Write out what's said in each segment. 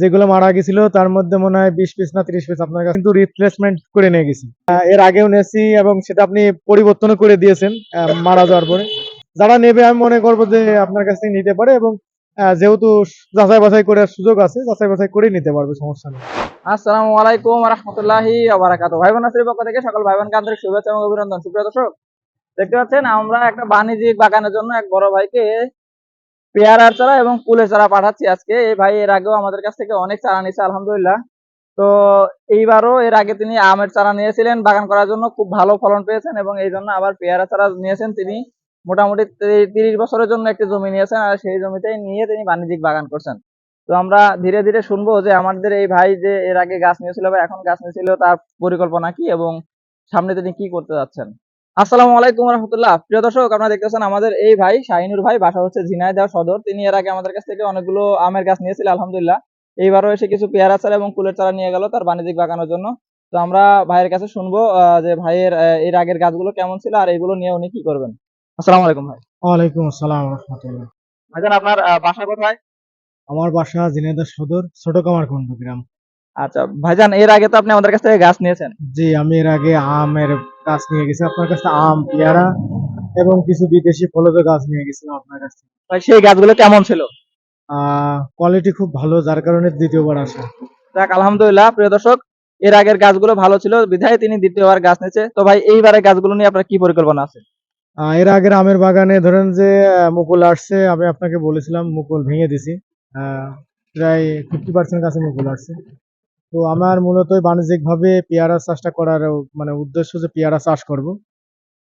যেগুলো মারা গেছিল, তার মধ্যে মনে হয় বিশ পিস না ত্রিশ পিস আপনার কাছে কিন্তু রিপ্লেসমেন্ট করে নিয়ে গেছি। এর আগেও নেছি এবং সেটা আপনি পরিবর্তনও করে দিয়েছেন মারা যাওয়ার পরে। যারা নেবে, আমি মনে করব যে আপনার কাছ থেকে নিতে পারে এবং যেহেতু যাচাই বাছাই করার সুযোগ আছে, যাচাই বাছাই করে নিতে পারবে, সমস্যা নেই। আসসালামু আলাইকুম রহমতুল্লাহি আবরাকাত ভাই বোন নার্সারির পক্ষ থেকে সকল ভাই বোনকে আন্তরিক শুভেচ্ছা এবং অভিনন্দন। সুপ্রিয় দর্শক, দেখতে পাচ্ছেন, আমরা একটা বাণিজ্যিক বাগানের জন্য এক বড় ভাইকে পেয়ারার চারা এবং কুলের চারা পাঠাচ্ছি আজকে। এই ভাই, এর আগেও আমাদের কাছ থেকে অনেক চারা নিয়েছে, আলহামদুলিল্লাহ। তো এইবারও এর আগে তিনি আমের চারা নিয়েছিলেন, বাগান করার জন্য খুব ভালো ফলন পেয়েছেন এবং এই জন্য আবার পেয়ারা চারা নিয়েছেন তিনি। মোটামুটি তিরিশ বছরের জন্য একটি জমি নিয়েছেন আর সেই জমিতেই নিয়ে তিনি বাণিজ্যিক বাগান করছেন। তো আমরা ধীরে ধীরে শুনব যে আমাদের এই ভাই যে এর আগে গাছ নিয়েছিল বা এখন গাছ নিয়েছিল, তার পরিকল্পনা কি এবং সামনে তিনি কি করতে যাচ্ছেন? আসসালামু আলাইকুম রহমতুল্লাহ। প্রিয় দর্শক আপনারা দেখতেছেন আমাদের এই ভাই শাহিনুর ভাই বাসা হচ্ছে ঝিনাইদহ সদর। তিনি এর আগে আমাদের কাছ থেকে অনেকগুলো আমের গাছ নিয়েছিল আলহামদুলিল্লাহ। এইবারও এসে কিছু পেয়ারা চারা এবং কুলের চারা নিয়ে গেল তার বাণিজ্যিক বাগানোর জন্য। তো আমরা ভাইয়ের কাছে শুনব যে ভাইয়ের এর আগের গাছগুলো কেমন ছিল আর এইগুলো নিয়ে উনি কি করবেন। আসসালামু আলাইকুম ভাই। ওয়ালাইকুম আসসালাম রহমতুল্লাহ। ভাইজান আপনার বাসা কোথায়? আমার বাসা ঝিনাইদহ সদর ছোট কামারকুণ্ড গ্রাম। আচ্ছা ভাইজান এর আগে তো আপনি আমাদের কাছ থেকে গাছ নিয়েছেন। জি আমি এর আগে আমের গাছ নিয়ে গেছি। আপনার কাছে আম পেয়ারা এবং কিছু বিদেশি ফলজ গাছ নিয়ে গেছিলাম আপনার কাছে। ভাই সেই গাছগুলো কেমন ছিল? কোয়ালিটি খুব ভালো যার কারণে দ্বিতীয়বার আসা। যাক আলহামদুলিল্লাহ প্রিয় দর্শক এর আগের গাছগুলো ভালো ছিল বিধায় তিনি দ্বিতীয়বার গাছ নিয়েছে। তো ভাই এইবারে গাছগুলো নিয়ে আপনার কি পরিকল্পনা আছে? এর আগের আমের বাগানে ধরেন যে মুকুল আসছে আমি আপনাকে বলেছিলাম মুকুল ভেঙে দিছি। প্রায় ফিফটি পার্সেন্ট কাছে মুকুল আসছে। তো আমার মূলত বাণিজ্যিক ভাবে পেয়ারা চাষটা করার মানে উদ্দেশ্য যে পেয়ারা চাষ করব।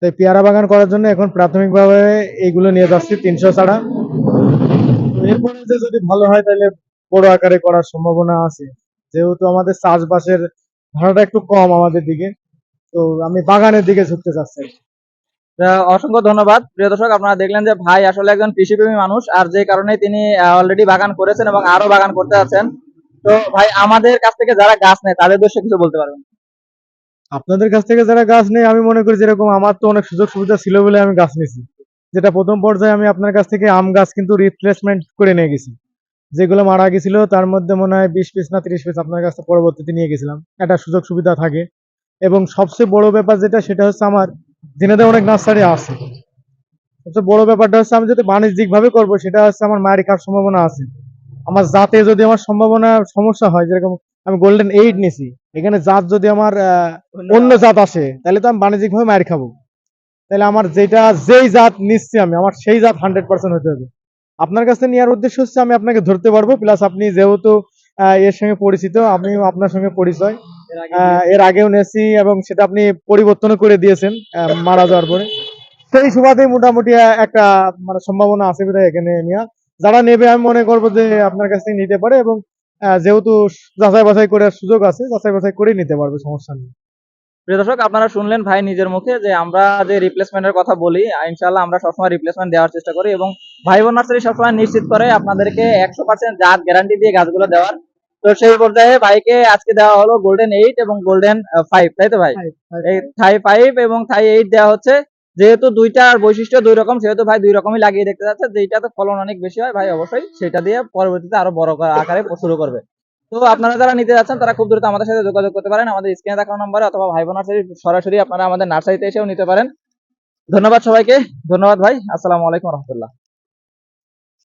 তাই পেয়ারা বাগান করার জন্য এখন প্রাথমিকভাবে এইগুলো নিয়ে যাচ্ছি, তিনশো ছাড়া এরপরে যে যদি ভালো হয় তাহলে বড় আকারে করার সম্ভাবনা আছে। যেহেতু আমাদের চাষবাসের ধারাটা একটু কম আমাদের দিকে, তো আমি বাগানের দিকে ঝুঁকতে চাচ্ছি। অসংখ্য ধন্যবাদ। প্রিয় দর্শক, আপনারা দেখলেন যে ভাই আসলে একজন কৃষিপ্রেমী মানুষ, আর যে কারণে তিনি অলরেডি বাগান করেছেন এবং আরও বাগান করতে আছেন। তো ভাই, আমাদের কাছ থেকে যারা গাছ নেয়, তাদের উদ্দেশ্যে কিছু বলতে পারবেন? আপনাদের কাছ থেকে যারা গাছ নেই আমি মনে করি যেরকম আমার তো অনেক সুযোগ সুবিধা ছিল বলে আমি গাছ নিয়েছি। যেটা প্রথম পর্যায়ে আমি আপনার কাছ থেকে আম গাছ কিন্তু রিপ্লেসমেন্ট করে নিয়ে গেছি। যেগুলো মারা গেছিল, তার মধ্যে মনে হয় বিশ পিস না ত্রিশ পিস আপনার কাছে পরবর্তীতে নিয়ে গেছিলাম। একটা সুযোগ সুবিধা থাকে। এবং সবচেয়ে বড় ব্যাপার যেটা, সেটা হচ্ছে আমার দিনেতে অনেক নার্সারি আছে। সবচেয়ে বড় ব্যাপারটা হচ্ছে, আমি যদি বাণিজ্যিক ভাবে করব, সেটা হচ্ছে আমার মায়ের খাওয়ার সম্ভাবনা আছে। আমার জাতে যদি আমার সম্ভাবনা সমস্যা হয় যেরকম আমি গোল্ডেন এইট নিছি এখানে জাত যদি আমার অন্য জাত আসে তাহলে তো আমি বাণিজ্যিক ভাবে মার খাব। তাহলে আমার যেটা যেই জাত নিচ্ছি আমি আমার সেই জাত হান্ড্রেড পার্সেন্ট হতে হবে। আপনার কাছে নেওয়ার উদ্দেশ্য হচ্ছে আমি আপনাকে ধরতে পারব প্লাস আপনি যেহেতু এর সঙ্গে পরিচিত আমি আপনার সঙ্গে পরিচয় আহ, এর আগেও নেছি এবং সেটা আপনি পরিবর্তনও করে দিয়েছেন মারা যাওয়ার পরে। সেই সুবাদে মোটামুটি একটা মানে সম্ভাবনা আছে বিধায় এখানে নেওয়া। যারা নেবে আমি মনে করব যে আপনার কাছ থেকে নিতে পারে এবং যেহেতু যাচাই বাছাই করার সুযোগ আছে যাচাই বাছাই করে নিতে পারবে সমস্যা নেই। প্রিয় দর্শক আপনারা শুনলেন ভাই নিজের মুখে যে আমরা যে রিপ্লেসমেন্টের কথা বলি ইনশাল্লাহ আমরা সবসময় রিপ্লেসমেন্ট দেওয়ার চেষ্টা করি এবং ভাই বোন নার্সারি সবসময় নিশ্চিত করে আপনাদেরকে একশো পার্সেন্ট জাত গ্যারান্টি দিয়ে গাছগুলো দেওয়ার। তো সেই পর্যায়ে ভাইকে আজকে দেওয়া হলো গোল্ডেন এইট এবং গোল্ডেন ফাইভ তাই তো ভাই? এই থাই ফাইভ এবং থাই এইট দেওয়া হচ্ছে। যেহেতু দুইটার বৈশিষ্ট্য দুই রকম, সেহেতু ভাই দুই রকমই লাগিয়ে দেখতে যাচ্ছে। যেটাতে ফলন অনেক বেশি হয়, ভাই অবশ্যই সেটা দিয়ে পরবর্তীতে আরও বড় আকারে শুরু করবে। তো আপনারা যারা নিতে যাচ্ছেন, তারা খুব দ্রুত আমাদের সাথে যোগাযোগ করতে পারেন। আমাদের স্ক্রিনে থাকা নম্বরে অথবা ভাই নার্সারি সরাসরি আপনারা আমাদের নার্সারিতে এসেও নিতে পারেন। ধন্যবাদ সবাইকে। ধন্যবাদ ভাই। আসসালামু আলাইকুম রহমতুল্লাহ।